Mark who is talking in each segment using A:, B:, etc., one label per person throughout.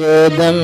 A: கேதம்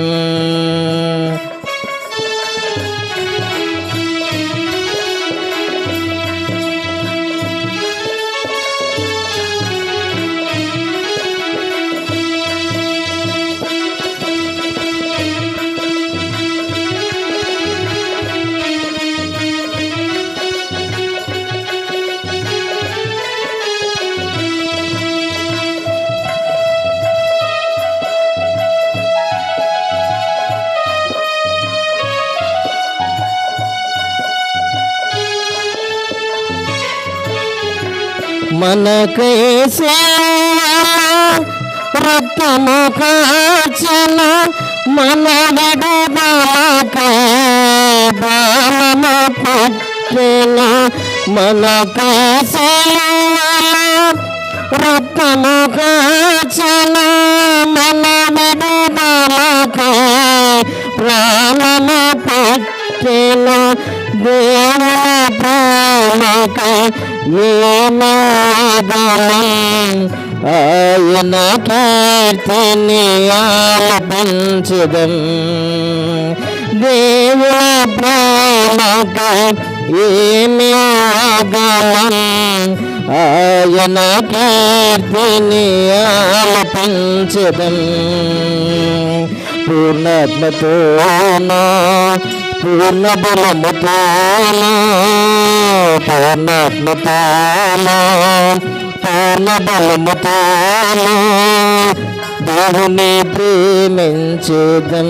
A: మన మనకేసే? రక్తము కాచన మన విడుదలకే బాలము పుట్టిన మనకేసే? రక్తము కాచన మన విడుదలకే ప్రాణము పుట్టిన దేవుని ప్రేమక ఏనాదనం ఆయన కీర్తిని ఆలపించదం దేవుని ప్రేమకు ఏమి ఆగమం? ఆయన కీర్తిని ఆలపించదం పూర్ణాత్మతోనా? పూర్ణ బలముతోనా పూర్ణాత్మతోనా పూర్ణ బలముతోనా దేవుని ప్రేమించేదం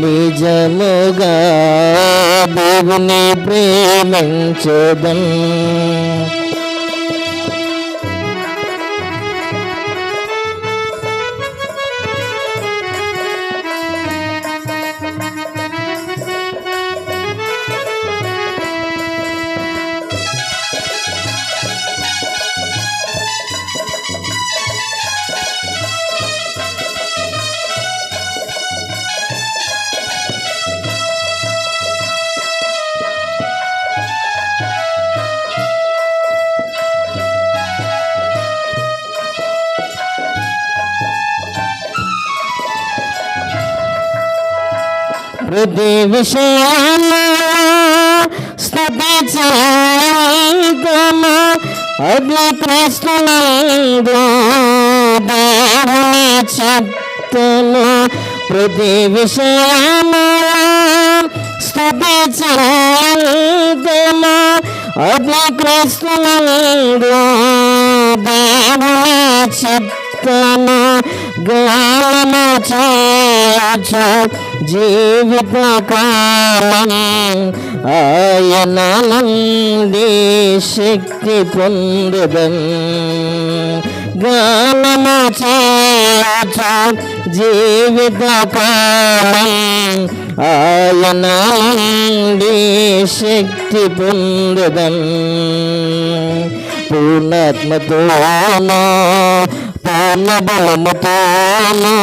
A: నిజముగా. దేవుని ప్రేమించేదం হৃদয় স্তবে চাই গম অগ্নি কৃষ্ণ ছত্তল। প্রদীপ স্তবে চাই গম অগ্নি কৃষ্ণ ছত্তল। গ্রাম ছ గానము చేయచు జీవిత కాలం శక్తి పొందదం. గానము చేయచు జీవిత కాలం ఆయన శక్తి పొందదం. పూర్ణాత్మతోనా పూర్ణ బలముతోనా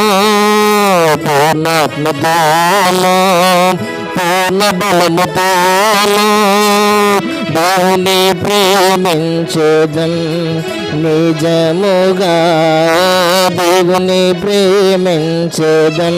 A: పూర్ణాత్మతోనా పూర్ణ బలముతోనా దేవుని ప్రేమించదం నిజముగా దేవుని ప్రేమించదం